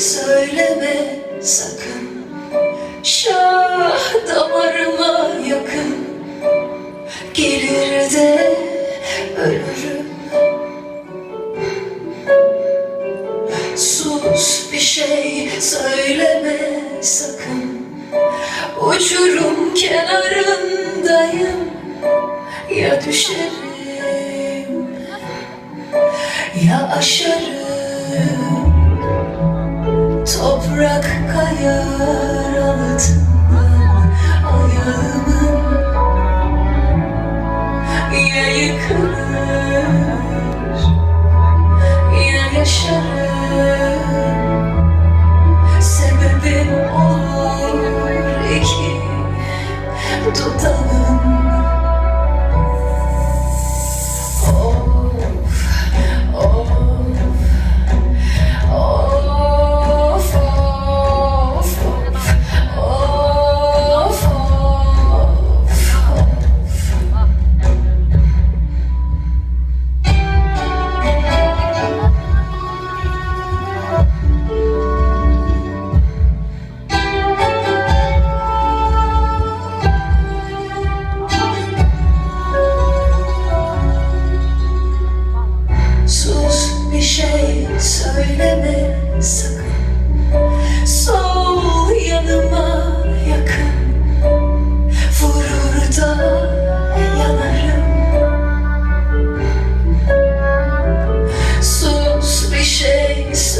söyleme sakın. Şah damarıma yakın. Gelir de ölürüm. Sus bir şey söyleme sakın. Uçurum kenarındayım. Ya düşerim Ya aşarım kayar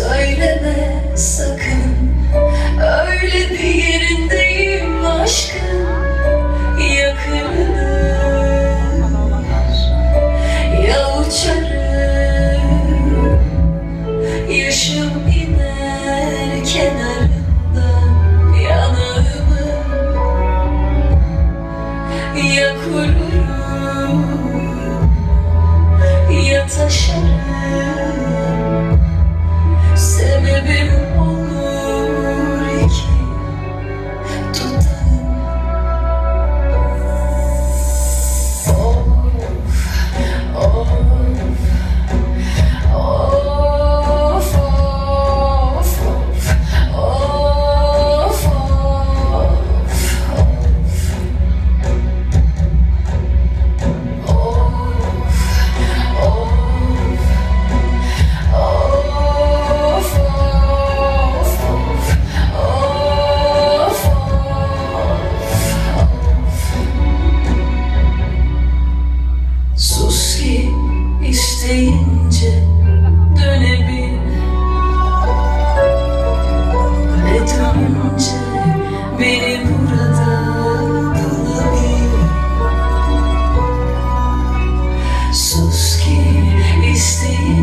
söyleme sakın. Öyle bir yerindeyim aşkın Yakınır ya uçarım Yaşım iner kenarından yanağımı. Ya kururum. Ya taşarım isteyince dönebil Ve beni burada bulabil Sus ki isteyince